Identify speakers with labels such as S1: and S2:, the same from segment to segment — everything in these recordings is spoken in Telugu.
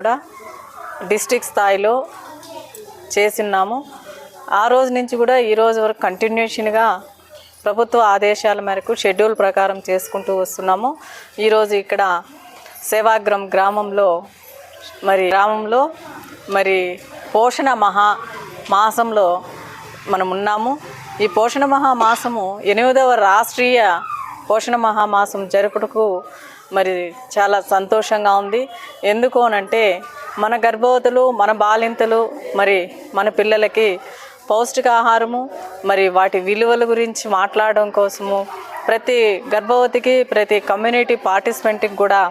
S1: కూడా డిస్టిక్ స్థాయిలో చేసిన్నాము. ఆ రోజు నుంచి కూడా ఈ రోజు వరకు కంటిన్యూషన్గా ప్రభుత్వ ఆదేశాల మేరకు షెడ్యూల్ ప్రకారం చేసుకుంటూ వస్తున్నాము. ఈరోజు ఇక్కడ సేవాగ్రం గ్రామంలో మరి గ్రామంలో మరి పోషణ మహా మాసంలో మనం ఉన్నాము. ఈ పోషణ మహామాసము ఎనిమిదవ రాష్ట్రీయ పోషణ మహామాసం జరుపుటకు మరి చాలా సంతోషంగా ఉంది. ఎందుకు అనంటే మన గర్భవతులు మన బాలింతలు మరి మన పిల్లలకి పౌష్టికాహారము మరి వాటి విలువల గురించి మాట్లాడడం కోసము ప్రతి గర్భవతికి ప్రతి కమ్యూనిటీ పార్టిసిపెంట్కి కూడా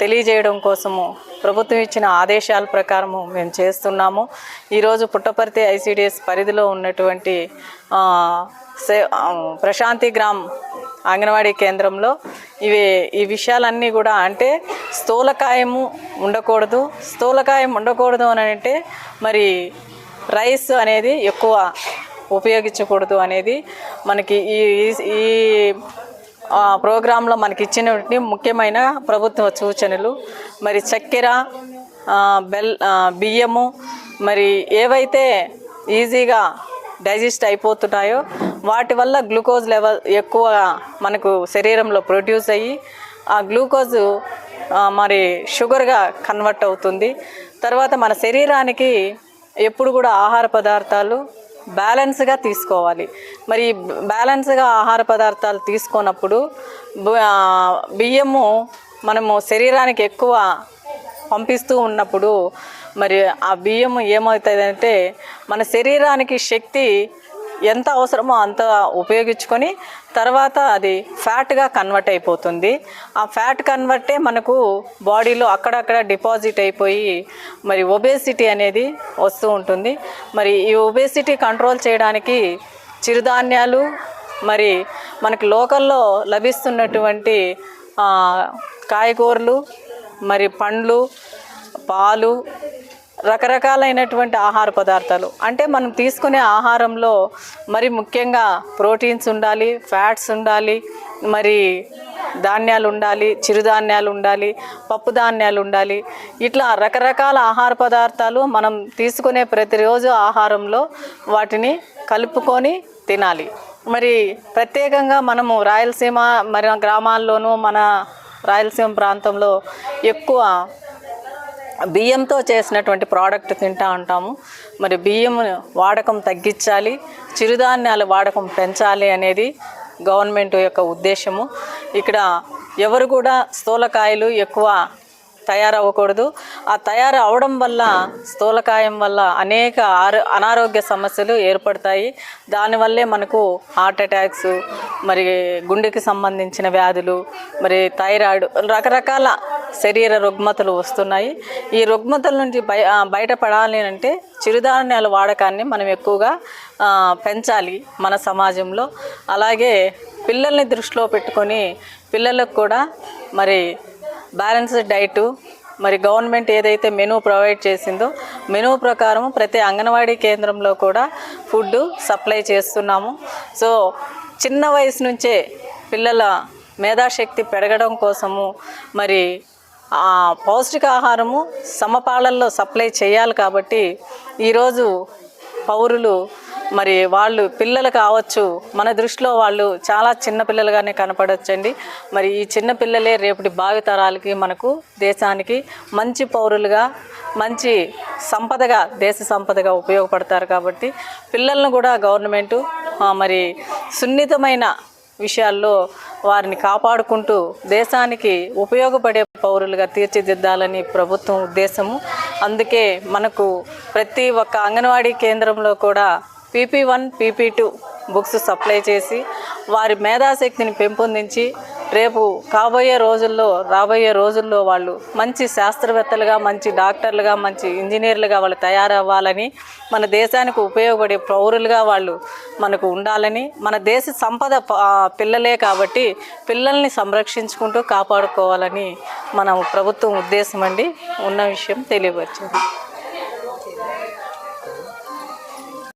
S1: తెలియజేయడం కోసము ప్రభుత్వం ఇచ్చిన ఆదేశాల ప్రకారము మేము చేస్తున్నాము. ఈరోజు పుట్టపర్తి ఐసిడిఎస్ పరిధిలో ఉన్నటువంటి సే ప్రశాంతి గ్రామ్ అంగన్వాడీ కేంద్రంలో ఇవి ఈ విషయాలన్నీ కూడా అంటే స్థూలకాయము ఉండకూడదు. స్థూలకాయం ఉండకూడదు అని అంటే మరి రైస్ అనేది ఎక్కువ ఉపయోగించకూడదు అనేది మనకి ఈ ఈ ప్రోగ్రాంలో మనకి ఇచ్చినటువంటి ముఖ్యమైన ప్రభుత్వ సూచనలు. మరి చక్కెర బెల్ బియ్యము మరి ఏవైతే ఈజీగా డైజెస్ట్ అయిపోతున్నాయో వాటి వల్ల గ్లూకోజ్ లెవెల్ ఎక్కువ మనకు శరీరంలో ప్రొడ్యూస్ అయ్యి ఆ గ్లూకోజ్ మరి షుగర్గా కన్వర్ట్ అవుతుంది. తర్వాత మన శరీరానికి ఎప్పుడు కూడా ఆహార పదార్థాలు బ్యాలెన్స్గా తీసుకోవాలి. మరి బ్యాలెన్స్గా ఆహార పదార్థాలు తీసుకున్నప్పుడు బ- బియ్యము మనము శరీరానికి ఎక్కువ పంపిస్తూ ఉన్నప్పుడు మరి ఆ బియ్యం ఏమవుతుందంటే మన శరీరానికి శక్తి ఎంత అవసరమో అంత ఉపయోగించుకొని తర్వాత అది ఫ్యాట్గా కన్వర్ట్ అయిపోతుంది. ఆ ఫ్యాట్ కన్వర్టే మనకు బాడీలో అక్కడక్కడ డిపాజిట్ అయిపోయి మరి ఒబేసిటీ అనేది వస్తూ ఉంటుంది. మరి ఈ ఒబేసిటీ కంట్రోల్ చేయడానికి చిరుధాన్యాలు మరి మనకి లోకల్లో లభిస్తున్నటువంటి కాయగూరలు మరి పండ్లు పాలు రకరకాలైనటువంటి ఆహార పదార్థాలు. అంటే మనం తీసుకునే ఆహారంలో మరి ముఖ్యంగా ప్రోటీన్స్ ఉండాలి ఫ్యాట్స్ ఉండాలి మరి ధాన్యాలు ఉండాలి చిరుధాన్యాలు ఉండాలి పప్పు ధాన్యాలు ఉండాలి. ఇట్లా రకరకాల ఆహార పదార్థాలు మనం తీసుకునే ప్రతిరోజు ఆహారంలో వాటిని కలుపుకొని తినాలి. మరి ప్రత్యేకంగా మనము రాయలసీమ మరి గ్రామాల్లోనూ మన రాయలసీమ ప్రాంతంలో ఎక్కువ బియ్యంతో చేసినటువంటి ప్రోడక్ట్ తింటా ఉంటాము. మరి బియ్యం వాడకం తగ్గించాలి చిరుధాన్యాల వాడకం పెంచాలి అనేది గవర్నమెంట్ యొక్క ఉద్దేశము. ఇక్కడ ఎవరు కూడా స్థూలకాయలు ఎక్కువ తయారవ్వకూడదు. ఆ తయారు అవడం వల్ల స్థూలకాయం వల్ల అనేక ఆరో అనారోగ్య సమస్యలు ఏర్పడతాయి. దానివల్లే మనకు హార్ట్ అటాక్స్ మరి గుండెకి సంబంధించిన వ్యాధులు మరి థైరాయిడ్ రకరకాల శరీర రుగ్మతలు వస్తున్నాయి. ఈ రుగ్మతల నుంచి బయ బయటపడాలి అంటే చిరుధాన్యాల వాడకాన్ని మనం ఎక్కువగా పెంచాలి మన సమాజంలో. అలాగే పిల్లల్ని దృష్టిలో పెట్టుకొని పిల్లలకు కూడా మరి బ్యాలెన్స్డ్ డైటు మరి గవర్నమెంట్ ఏదైతే మెనూ ప్రొవైడ్ చేసిందో మెనూ ప్రకారం ప్రతి అంగన్వాడీ కేంద్రంలో కూడా ఫుడ్ సప్లై చేస్తున్నాము. సో చిన్న వయసు నుంచే పిల్లల మేధాశక్తి పెరగడం కోసము మరి పౌష్టికాహారము సమపాలల్లో సప్లై చేయాలి కాబట్టి ఈరోజు పౌరులు మరి వాళ్ళు పిల్లలు కావచ్చు మన దృష్టిలో వాళ్ళు చాలా చిన్న పిల్లలుగానే కనపడొచ్చండి. మరి ఈ చిన్న పిల్లలే రేపటి భావితరాలకి మనకు దేశానికి మంచి పౌరులుగా మంచి సంపదగా దేశ సంపదగా ఉపయోగపడతారు కాబట్టి పిల్లలను కూడా గవర్నమెంటు మరి సున్నితమైన విషయాల్లో వారిని కాపాడుకుంటూ దేశానికి ఉపయోగపడే పౌరులుగా తీర్చిదిద్దాలని ప్రభుత్వం ఉద్దేశము. అందుకే మనకు ప్రతి ఒక్క అంగన్వాడీ కేంద్రంలో కూడా PP one PP two books supply చేసి వారి మేధాశక్తిని పెంపొందించి రేపు కాబోయే రోజుల్లో రాబోయే రోజుల్లో వాళ్ళు మంచి శాస్త్రవేత్తలుగా మంచి డాక్టర్లుగా మంచి ఇంజనీర్లుగా వాళ్ళు తయారవ్వాలని మన దేశానికి ఉపయోగపడే పౌరులుగా వాళ్ళు మనకు ఉండాలని మన దేశ సంపద పిల్లలే కాబట్టి పిల్లల్ని సంరక్షించుకుంటూ కాపాడుకోవాలని మనం ప్రభుత్వం ఉద్దేశం అండి. ఉన్న విషయం తెలియవచ్చింది